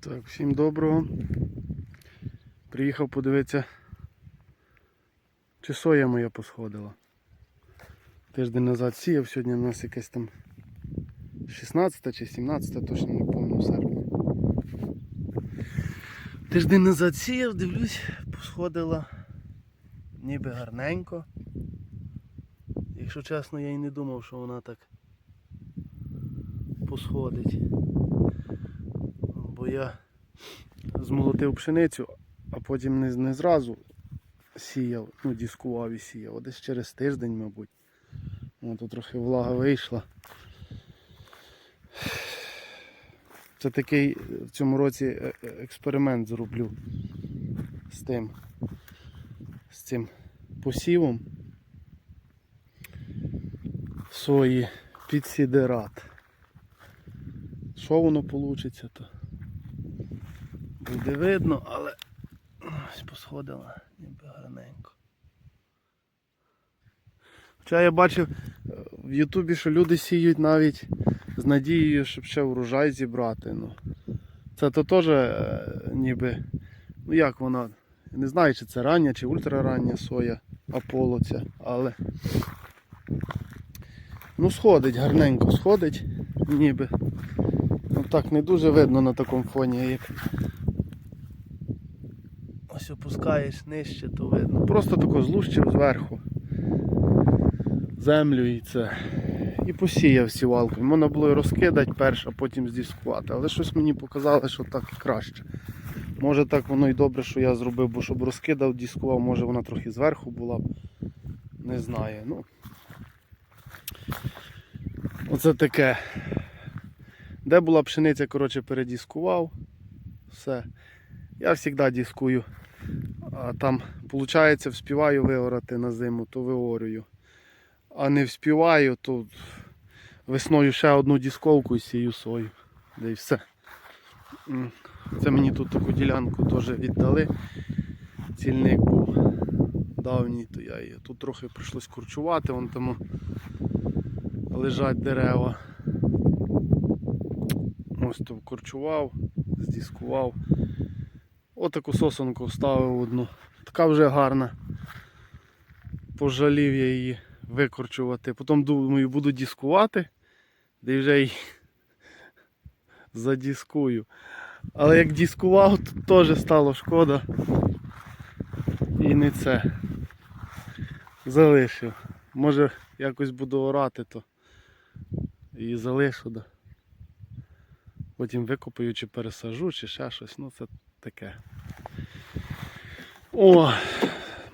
Так, всім доброго. Приїхав подивитися, чи соя моя посходила. Тиждень назад сіяв, сьогодні у нас якесь там 16 чи 17, точно не пам'ятаю серпня. Тиждень назад сіяв, дивлюсь, посходила ніби гарненько. Якщо чесно, я і не думав, що вона так посходить. Я змолотив пшеницю, а потім не, не зразу сіяв, ну дискував і сіяв, а десь через тиждень, мабуть. О, тут трохи влага вийшла. Це такий в цьому році е- е- експеримент зроблю з тим, з цим посівом сої під сідерат. Що воно вийде, то буде видно, але ось посходила ніби гарненько. Хоча я бачив е, в Ютубі, що люди сіють навіть з надією, щоб ще врожай зібрати. Ну, це то теж е, ніби, ну як вона, не знаю, чи це рання, чи ультрарання соя Аполло ця, але ну сходить, гарненько сходить, ніби. Ну так не дуже видно на такому фоні, як ось опускаєш нижче, то видно. Просто тако злущив зверху землю і це. І посіяв сівалкою. Можна було і розкидати перш, а потім здіскувати. Але щось мені показало, що так краще. Може так воно і добре, що я зробив, бо щоб розкидав, дискував, може вона трохи зверху була. Не знаю. Ну. Оце таке. Де була пшениця, коротше, передіскував. Все. Я завжди дискую. А там, виходить, вспіваю виорати на зиму, то виорюю. А не вспіваю, то весною ще одну дісковку і сію сою. Де і все. Це мені тут таку ділянку теж віддали. Цільник був давній, то я її. Тут трохи прийшлось курчувати, вон тому лежать дерева. Ось то вкорчував, здіскував. Отаку сосонку вставив одну. Така вже гарна. Пожалів я її викорчувати. Потім думаю, буду дискувати, де вже її задіскую. Але як дискував, то теж стало шкода. І не це. Залишив. Може якось буду орати, то і залишу. Да. Потім викопаю, чи пересажу, чи ще щось. Ну це таке. О,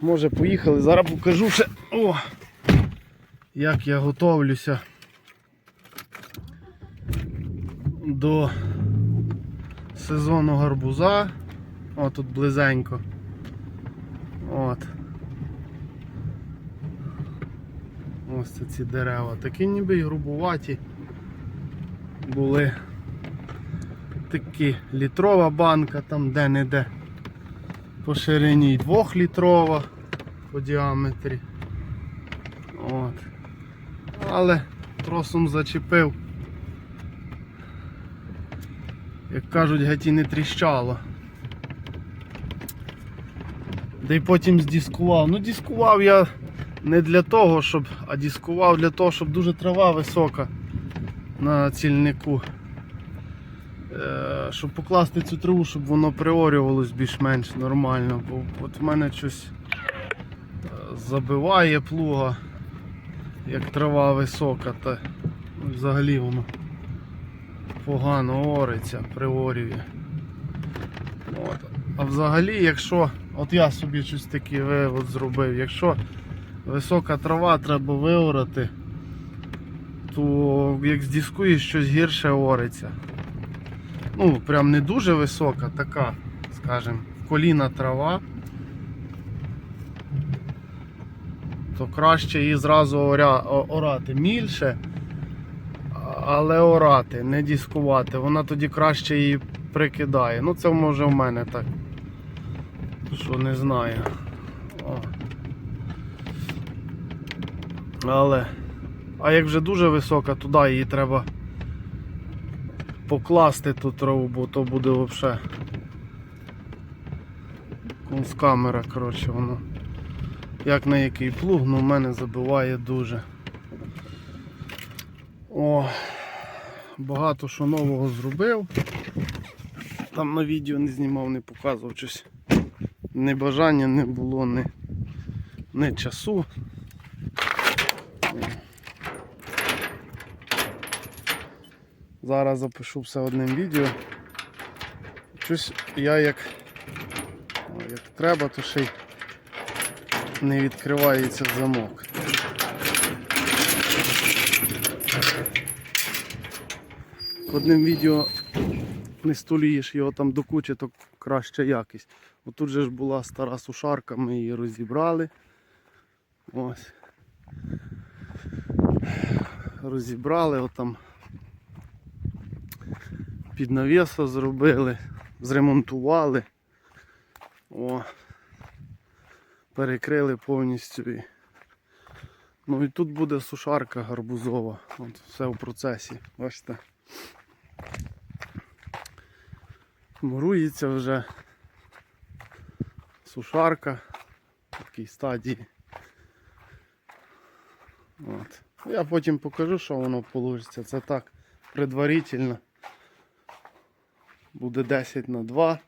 може поїхали. Зараз покажу ще. О! як я готовлюся до сезону гарбуза. О, тут близенько. От. Ось це ці дерева. Такі ніби й грубуваті були. Такі літрова банка, там де-не-де по ширині 2 літрова по діаметрі. От. Але тросом зачепив. Як кажуть, геть і не тріщало. Да й потім здіскував. Ну діскував я не для того, щоб, а діскував для того, щоб дуже трава висока на цільнику. Е, щоб покласти цю траву, щоб воно приорювалось більш-менш нормально. Бо от в мене щось е, забиває плуга як трава висока, та взагалі воно погано ориться, приорює. От. А взагалі, якщо, от я собі щось таке вивод зробив, якщо висока трава треба виорати, то як здіскуєш щось гірше ориться. Ну, прям не дуже висока, така, скажімо, коліна трава. то краще її зразу оря, орати мільше, але орати, не дискувати. Вона тоді краще її прикидає. Ну це може в мене так. Що не знаю. О. Але. А як вже дуже висока, туди її треба покласти ту траву, бо то буде взагалі. камера, коротше, воно. Як на який плуг, ну в мене забиває дуже. О, багато що нового зробив. Там на відео не знімав, не показував щось. Ні бажання не було, ні, ні часу. Зараз запишу все одним відео. Щось я як, як треба, то ще й не відкривається замок. Одним відео не столієш його там до кучі, то краща якість. Отут же ж була стара сушарка, ми її розібрали. Ось. Розібрали, отам під навісо зробили, зремонтували. О, перекрили повністю. Ну і тут буде сушарка гарбузова. От все в процесі. Бачите. Мурується вже сушарка в такій стадії. От. Я потім покажу, що воно вийде. Це так предварительно. Буде 10 на 2.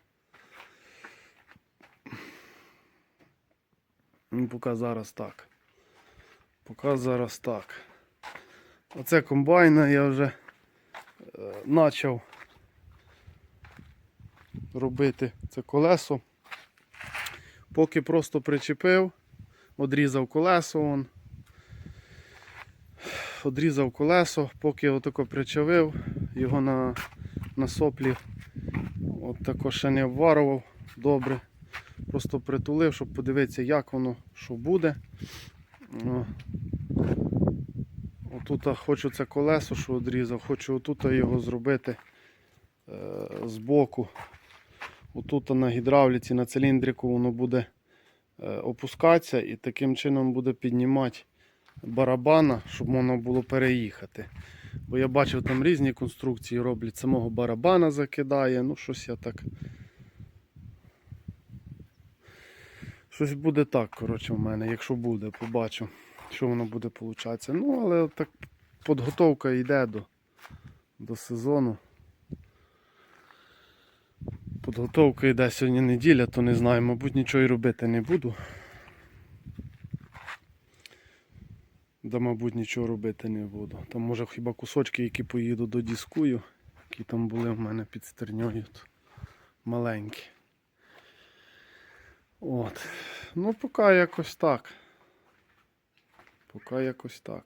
Ну, поки зараз так. Поки зараз так. Оце комбайна я вже е, почав робити це колесо. Поки просто причепив, одрізав колесо он. Одрізав колесо, поки отако причавив, його на, на соплі от тако ще не обварував добре. Просто притулив, щоб подивитися, як воно що буде. Отут хочу це колесо, що одрізав, хочу отут його зробити е, збоку. Отут на гідравліці, на циліндрику воно буде е, опускатися і таким чином буде піднімати барабана, щоб можна було переїхати. Бо я бачив там різні конструкції роблять, самого барабана закидає, ну щось я так. Щось буде так, коротше, в мене, якщо буде, побачу, що воно буде получатися. Ну, але так підготовка йде до, до сезону. Підготовка йде сьогодні неділя, то не знаю, мабуть, нічого і робити не буду. Да, мабуть, нічого робити не буду. Там може хіба кусочки, які поїду до дискую, які там були в мене під стерньою. Маленькі. От. Ну, поки якось так. Поки якось так.